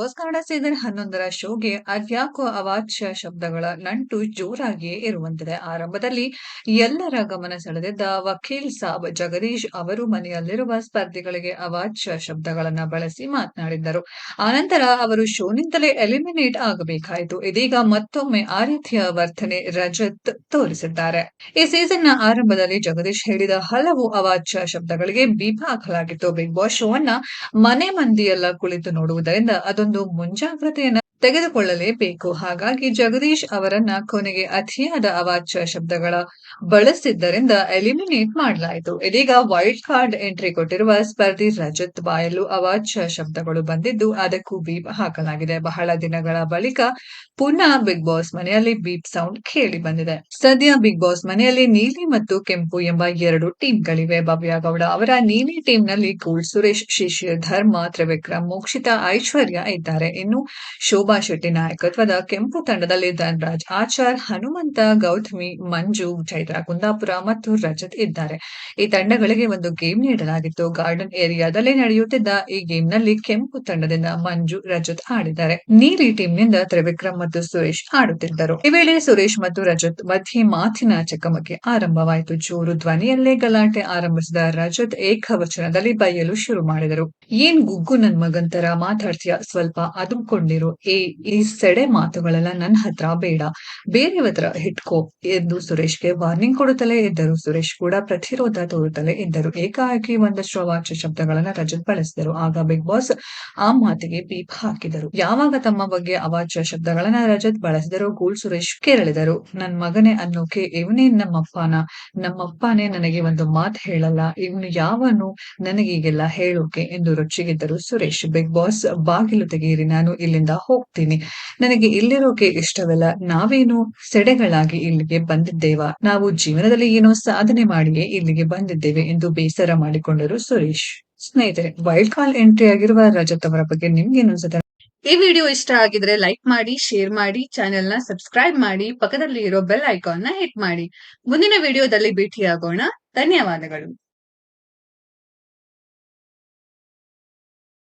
Boss Kannada season ಹನ್ನೊಂದರ ಶೋಗೆ ಅದ್ಯಾಕೋ ಅವಾಚ್ಯ ಶಬ್ದಗಳ ನಂಟು ಜೋರಾಗಿಯೇ ಇರುವಂತಿದೆ. ಆರಂಭದಲ್ಲಿ ಎಲ್ಲರ ಗಮನ ಸೆಳೆದಿದ್ದ ವಕೀಲ್ ಸಾಬ್ ಜಗದೀಶ್ ಅವರು ಮನೆಯಲ್ಲಿರುವ ಸ್ಪರ್ಧಿಗಳಿಗೆ ಅವಾಚ್ಯ ಶಬ್ದಗಳನ್ನು ಬಳಸಿ ಮಾತನಾಡಿದ್ದರು. ಆನಂತರ ಅವರು ಶೋನಿಂದಲೇ ಎಲಿಮಿನೇಟ್ ಆಗಬೇಕಾಯಿತು. ಇದೀಗ ಮತ್ತೊಮ್ಮೆ ಆ ರೀತಿಯ ವರ್ತನೆ ರಜತ್ ತೋರಿಸಿದ್ದಾರೆ. ಈ ಸೀಸನ್ನ ಆರಂಭದಲ್ಲಿ ಜಗದೀಶ್ ಹೇಳಿದ ಹಲವು ಅವಾಚ್ಯ ಶಬ್ದಗಳಿಗೆ ಬೀಪ ಹಾಕಲಾಗಿತ್ತು ಬಿಗ್ ಬಾಸ್ ಶೋ ಅನ್ನ ಮನೆ ಮಂದಿಯೆಲ್ಲ ಕುಳಿತು ನೋಡುವುದರಿಂದ ಅದೊಂದು ಮುಂಜಾಗ್ರತೆಯನ್ನ ತೆಗೆದುಕೊಳ್ಳಲೇಬೇಕು. ಹಾಗಾಗಿ ಜಗದೀಶ್ ಅವರನ್ನ ಕೊನೆಗೆ ಅತಿಯಾದ ಅವಾಚ್ಯ ಶಬ್ದಗಳ ಬಳಸಿದ್ದರಿಂದ ಎಲಿಮಿನೇಟ್ ಮಾಡಲಾಯಿತು. ಇದೀಗ ವೈಲ್ಡ್ ಕಾರ್ಡ್ ಎಂಟ್ರಿ ಕೊಟ್ಟಿರುವ ಸ್ಪರ್ಧಿ ರಜತ್ ಬಾಯಲು ಅವಾಚ್ಯ ಶಬ್ದಗಳು ಬಂದಿದ್ದು, ಅದಕ್ಕೂ ಬೀಪ್ ಹಾಕಲಾಗಿದೆ. ಬಹಳ ದಿನಗಳ ಬಳಿಕ ಪುನಃ ಬಿಗ್ ಬಾಸ್ ಮನೆಯಲ್ಲಿ ಬೀಪ್ ಸೌಂಡ್ ಕೇಳಿ ಬಂದಿದೆ. ಸದ್ಯ ಬಿಗ್ ಬಾಸ್ ಮನೆಯಲ್ಲಿ ನೀಲಿ ಮತ್ತು ಕೆಂಪು ಎಂಬ ಎರಡು ಟೀಮ್ಗಳಿವೆ. ಭವ್ಯ ಗೌಡ ಅವರ ನೀಲಿ ಟೀಮ್ನಲ್ಲಿ ಕೂಲ್ ಸುರೇಶ್, ಶಿಶಿರ್, ಧರ್ಮ, ತ್ರಿವಿಕ್ರಮ್, ಮೋಕ್ಷಿತ, ಐಶ್ವರ್ಯ ಇದ್ದಾರೆ. ಇನ್ನು ಶೋಭಾ ಶೆಟ್ಟಿ ನಾಯಕತ್ವದ ಕೆಂಪು ತಂಡದಲ್ಲಿ ಧನ್ರಾಜ್ ಆಚಾರ್, ಹನುಮಂತ, ಗೌತಮಿ, ಮಂಜು, ಚೈತ್ರ ಕುಂದಾಪುರ ಮತ್ತು ರಜತ್ ಇದ್ದಾರೆ. ಈ ತಂಡಗಳಿಗೆ ಒಂದು ಗೇಮ್ ನೀಡಲಾಗಿತ್ತು. ಗಾರ್ಡನ್ ಏರಿಯಾದಲ್ಲಿ ನಡೆಯುತ್ತಿದ್ದ ಈ ಗೇಮ್ನಲ್ಲಿ ಕೆಂಪು ತಂಡದಿಂದ ಮಂಜು, ರಜತ್ ಆಡಿದ್ದಾರೆ. ನೀಲಿ ಟೀಮ್ನಿಂದ ತ್ರಿವಿಕ್ರಮ್ ಮತ್ತು ಸುರೇಶ್ ಆಡುತ್ತಿದ್ದರು. ಈ ವೇಳೆ ಸುರೇಶ್ ಮತ್ತು ರಜತ್ ಮಧ್ಯೆ ಮಾತಿನ ಚಕಮಕಿ ಆರಂಭವಾಯಿತು. ಜೋರು ಧ್ವನಿಯಲ್ಲೇ ಗಲಾಟೆ ಆರಂಭಿಸಿದ ರಜತ್ ಏಕವಚನದಲ್ಲಿ ಬೈಯಲು ಶುರು ಮಾಡಿದರು. ಏನ್ ಗುಗ್ಗು ನನ್ ಮಗಂತರ ಮಾತಾಡ್ತೀಯ? ಸ್ವಲ್ಪ ಅದುಕೊಂಡಿರು ಏ ಈ ಸೆಡೆ ಮಾತುಗಳೆಲ್ಲ ನನ್ನ ಹತ್ರ ಬೇಡ. ಬೇರೆಯವತ್ರ ಹಿಟ್ಕೋ ಎಂದು ಸುರೇಶ್ಗೆ ವಾರ್ನಿಂಗ್ ಕೊಡುತ್ತಲೇ ಇದ್ದರು. ಸುರೇಶ್ ಕೂಡ ಪ್ರತಿರೋಧ ತೋರುತ್ತಲೇ ಇದ್ದರು. ಏಕಾಏಕಿ ಒಂದಷ್ಟು ಅವಾಚ್ಯ ಶಬ್ದಗಳನ್ನ ರಜತ್ ಬಳಸಿದರು. ಆಗ ಬಿಗ್ ಬಾಸ್ ಆ ಮಾತಿಗೆ ಪೀಪ್ ಹಾಕಿದರು. ಯಾವಾಗ ತಮ್ಮ ಬಗ್ಗೆ ಅವಾಚ್ಯ ಶಬ್ದಗಳನ್ನ ರಜತ್ ಬಳಸಿದರು ಗೂಳ್ ಸುರೇಶ್ ಕೇರಳಿದರು. ನನ್ ಮಗನೇ ಅನ್ನೋಕೆ ಇವನೇ ನಮ್ಮಪ್ಪನ. ನಮ್ಮಪ್ಪನೇ ನನಗೆ ಒಂದು ಮಾತ್ ಹೇಳಲ್ಲ. ಇವನು ಯಾವನು ನನಗೀಗೆಲ್ಲ ಹೇಳೋಕೆ ಎಂದು ರೊಚ್ಚಿಗಿದ್ದರು ಸುರೇಶ್. ಬಿಗ್ ಬಾಸ್ ಬಾಗಿಲು ತೆಗೆಯಿರಿ. ನಾನು ಇಲ್ಲಿಂದ ಹೋಗ್ತೀನಿ. ನನಗೆ ಇಲ್ಲಿರೋಕೆ ಇಷ್ಟವಿಲ್ಲ. ನಾವೇನು ಸೆಡೆಗಳಾಗಿ ಇಲ್ಲಿಗೆ ಬಂದಿದ್ದೇವಾ? ನಾವು ಜೀವನದಲ್ಲಿ ಏನೋ ಸಾಧನೆ ಮಾಡಿಯೇ ಇಲ್ಲಿಗೆ ಬಂದಿದ್ದೇವೆ ಎಂದು ಬೇಸರ ಮಾಡಿಕೊಂಡರು ಸುರೇಶ್. ಸ್ನೇಹಿತರೆ ವೈಲ್ಡ್ ಕಾಲ್ ಎಂಟ್ರಿ ಆಗಿರುವ ರಜತ್ ಅವರ ಬಗ್ಗೆ ನಿಮ್ಗೆ ಅನ್ಸುತ್ತೆ ಈ ವಿಡಿಯೋ ಇಷ್ಟ ಆಗಿದ್ರೆ ಲೈಕ್ ಮಾಡಿ ಶೇರ್ ಮಾಡಿ ಚಾನೆಲ್ನ ಸಬ್ಸ್ಕ್ರೈಬ್ ಮಾಡಿ ಪಕ್ಕದಲ್ಲಿ ಇರೋ ಬೆಲ್ ಐಕಾನ್ನ ಹಿಟ್ ಮಾಡಿ. ಮುಂದಿನ ವಿಡಿಯೋದಲ್ಲಿ ಭೇಟಿಯಾಗೋಣ. ಧನ್ಯವಾದಗಳು.